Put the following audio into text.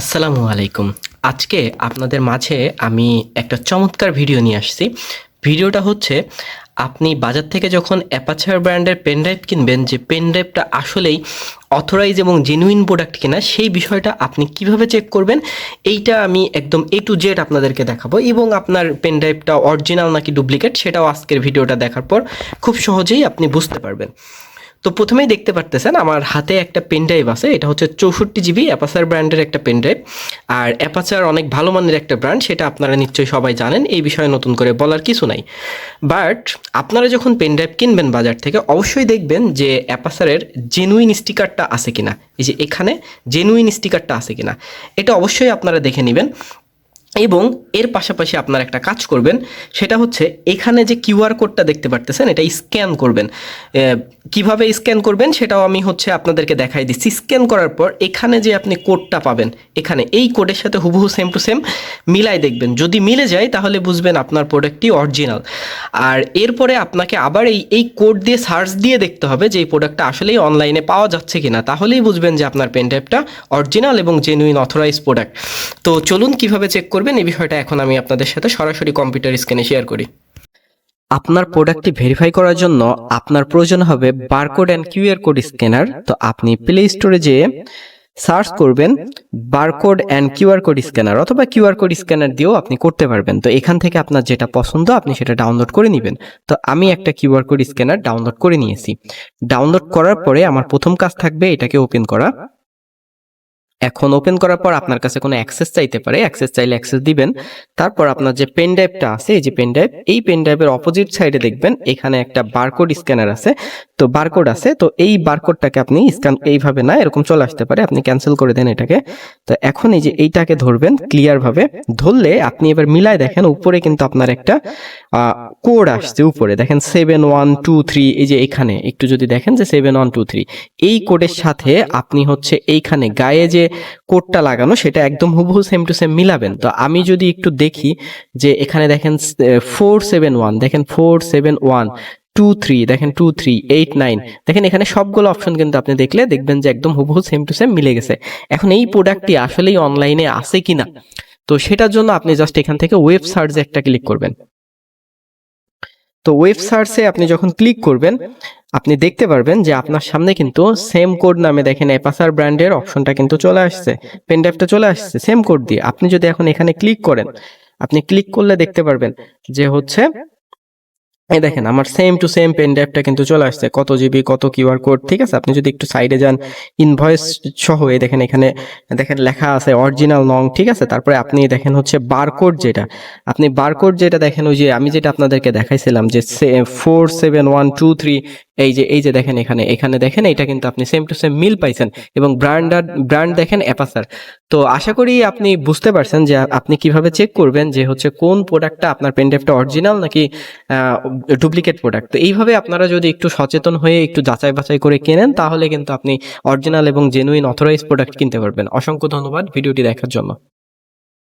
আসসালামু আলাইকুম। আজকে আপনাদের মাঝে আমি একটা চমৎকার ভিডিও নিয়ে আসছি। ভিডিওটা হচ্ছে, আপনি বাজার থেকে যখন অ্যাপাচার ব্র্যান্ডের পেনড্রাইভ কিনবেন, যে পেনড্রাইভটা আসলেই অথরাইজ এবং জেনুইন প্রোডাক্ট কিনা, সেই বিষয়টা আপনি কীভাবে চেক করবেন, এইটা আমি একদম এ টু জেড আপনাদেরকে দেখাবো এবং আপনার পেনড্রাইভটা অরিজিনাল নাকি ডুপ্লিকেট সেটাও আজকের ভিডিওটা দেখার পর খুব সহজেই আপনি বুঝতে পারবেন। তো প্রথমেই দেখতে পারতেছেন আমার হাতে একটা পেন ড্রাইভ আছে, এটা হচ্ছে চৌষট্টি জিবি অ্যাপাচার ব্র্যান্ডের একটা পেন ড্রাইভ আর অ্যাপাচার অনেক ভালো মানের একটা ব্র্যান্ড, সেটা আপনারা নিশ্চয়ই সবাই জানেন, এই বিষয়ে নতুন করে বলার কিছু নাই। বাট আপনারা যখন পেন ড্রাইভ কিনবেন বাজার থেকে, অবশ্যই দেখবেন যে অ্যাপাচারের জেনুইন স্টিকারটা আছে কিনা। এই যে এখানে জেনুইন স্টিকারটা আছে কিনা। এটা অবশ্যই আপনারা দেখে নেবেন। এবং এর পাশাপাশি আপনার একটা কাজ করবেন, সেটা হচ্ছে এখানে যে কিউআর কোডটা দেখতে পারতেছেন, এটা স্ক্যান করবেন। কীভাবে স্ক্যান করবেন সেটাও আমি হচ্ছে আপনাদেরকে দেখাই দিচ্ছি। স্ক্যান করার পর এখানে যে আপনি কোডটা পাবেন, এখানে এই কোডের সাথে হুবহু সেম টু সেম মিলাই দেখবেন। যদি মিলে যায়, তাহলে বুঝবেন আপনার প্রোডাক্টটি অরিজিনাল আর এরপরে আপনাকে আবার এই এই কোড দিয়ে সার্চ দিয়ে দেখতে হবে যে এই প্রোডাক্টটা আসলেই অনলাইনে পাওয়া যাচ্ছে কি না তাহলেই বুঝবেন যে আপনার পেনড্রাইভটা অরিজিনাল এবং জেনুইন অথরাইজ প্রোডাক্ট তো চলুন কীভাবে চেক করবেন এই বিষয়টা এখন আমি আপনাদের সাথে সরাসরি কম্পিউটার স্ক্রিনে শেয়ার করি। আপনার প্রোডাক্টটি ভেরিফাই করার জন্য আপনার প্রয়োজন হবে barcode and QR code scanner তো আপনি প্লে স্টোরে যেয়ে সার্চ করবেন barcode and QR code scanner অথবা কিউআর কোড স্ক্যানার দিয়েও আপনি করতে পারবেন। তো এখান থেকে আপনার যেটা পছন্দ, আপনি সেটা ডাউনলোড করে নেবেন। তো আমি একটা কিউআর কোড স্ক্যানার ডাউনলোড করে নিয়েছি। ডাউনলোড করার পরে আমার প্রথম কাজ থাকবে এটাকে ওপেন করা। এখন ওপেন করার পর আপনার কাছে কোনো অ্যাক্সেস চাইতে পারে অ্যাক্সেস চাইলে অ্যাক্সেস দিবেন। তারপর আপনার যে পেন ড্রাইভটা আছে, এই যে পেন ড্রাইভ এই পেন ড্রাইভের অপোজিট সাইডে দেখবেন, এখানে একটা বারকোড স্ক্যানার আছে। তো বারকোড আছে, তো এই বারকোডটাকে আপনি স্ক্যান এইভাবে না, এরকম চলে আসতে পারে, আপনি ক্যান্সেল করে দেন এটাকে। তো এখন এই যে এইটাকে ধরবেন ক্লিয়ার ভাবে, ধরলে আপনি এবার মিলায় দেখেন উপরে কিন্তু আপনার একটা কোড আসছে উপরে। দেখেন সেভেন ওয়ান টু থ্রি এই যে এখানে, একটু যদি দেখেন যে সেভেন ওয়ান টু থ্রি এই কোডের সাথে আপনি হচ্ছে এইখানে গায়ে যে কোডটা লাগানো, সেটা একদম হুবহু সেম টু সেম মিলাবেন। তো আমি যদি একটু দেখি যে এখানে দেখেন ফোর সেভেন ওয়ান দেখেন four seven one two three দেখেন টু থ্রি এইট নাইন দেখেন এখানে সবগুলো অপশন কিন্তু আপনি দেখলে দেখবেন যে একদম হুবহু সেম টু সেম মিলে গেছে। এখন এই প্রোডাক্টটি আসলেই অনলাইনে আছে কিনা? তো সেটার জন্য আপনি জাস্ট এখান থেকে ওয়েব সার্চে একটা ক্লিক করবেন। তো ওয়েব সার্চে আপনি যখন ক্লিক করবেন আপনি দেখতে পারবেন যে আপনার সামনে কিন্তু সেম কোড নামে দেখেন এপাসার ব্র্যান্ডের অপশনটা কিন্তু চলে আসছে পেন ড্রাইভটা চলে আসছে সেম কোড দিয়ে। আপনি যদি এখন এখানে ক্লিক করেন আপনি ক্লিক করলে দেখতে পারবেন যে হচ্ছে এই দেখেন, আমার সেম টু সেম পেন ড্রাইভটা কিন্তু চলে আসছে, কত জিবি কত কিউআর কোড ঠিক আছে? আপনি যদি একটু সাইডে যান ইনভয়েস সহ, এই দেখেন এখানে, দেখেন লেখা আছে অরিজিনাল নং ঠিক আছে? তারপরে আপনি দেখেন হচ্ছে বারকোড যেটা, আপনি বারকোড যেটা দেখেন, ওই যে আমি যেটা আপনাদেরকে দেখাইছিলাম যে four seven one two three এই যে এই যে দেখেন এখানে এখানে দেখেন, এটা কিন্তু আপনি সেম টু সেম মিল পাইছেন এবং ব্র্যান্ডার ব্র্যান্ড দেখেন অ্যাপাসার তো আশা করি আপনি বুঝতে পারছেন যে আপনি কীভাবে চেক করবেন যে হচ্ছে কোন প্রোডাক্টটা আপনার পেনড্রাইভটা অরিজিনাল নাকি ডুপ্লিকেট প্রোডাক্ট তো এইভাবে আপনারা যদি একটু সচেতন হয়ে একটু যাচাই বাছাই করে কেনেন, তাহলে কিন্তু আপনি অরিজিনাল এবং জেনুইন অথরাইজ প্রোডাক্ট কিনতে পারবেন। অসংখ্য ধন্যবাদ ভিডিওটি দেখার জন্য।